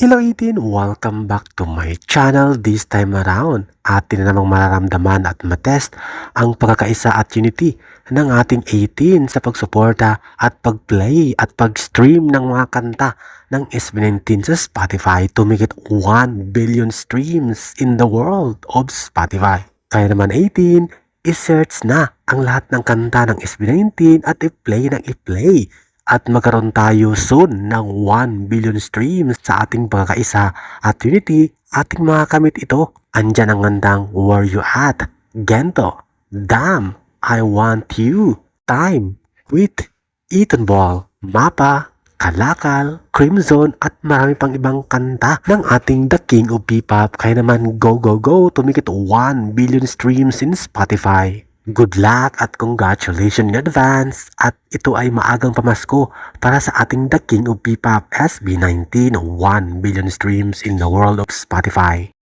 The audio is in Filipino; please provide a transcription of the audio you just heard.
Hello 18! Welcome back to my channel this time around. Atin na namang mararamdaman at matest ang pagkakaisa at unity ng ating 18 sa pagsuporta at pag-play at pag-stream ng mga kanta ng SB19 sa Spotify to make it 1 billion streams in the world of Spotify. Kaya naman 18, i-search na ang lahat ng kanta ng SB19 at i-play ng i-play at magkaroon tayo soon ng 1 billion streams sa ating pagkakaisa at Unity, ating mga kamit ito. Andyan ang gandang Where You At, Gento, Damn, I Want You, Time, With, Eton Ball, Mapa, Kalakal, Crimson at marami pang ibang kanta ng ating The King of P-Pop. Kaya naman go go go to make it 1 billion streams in Spotify. Good luck at congratulations in advance at ito ay maagang pamasko para sa ating The King of P-Pop SB19 1 billion streams in the world of Spotify.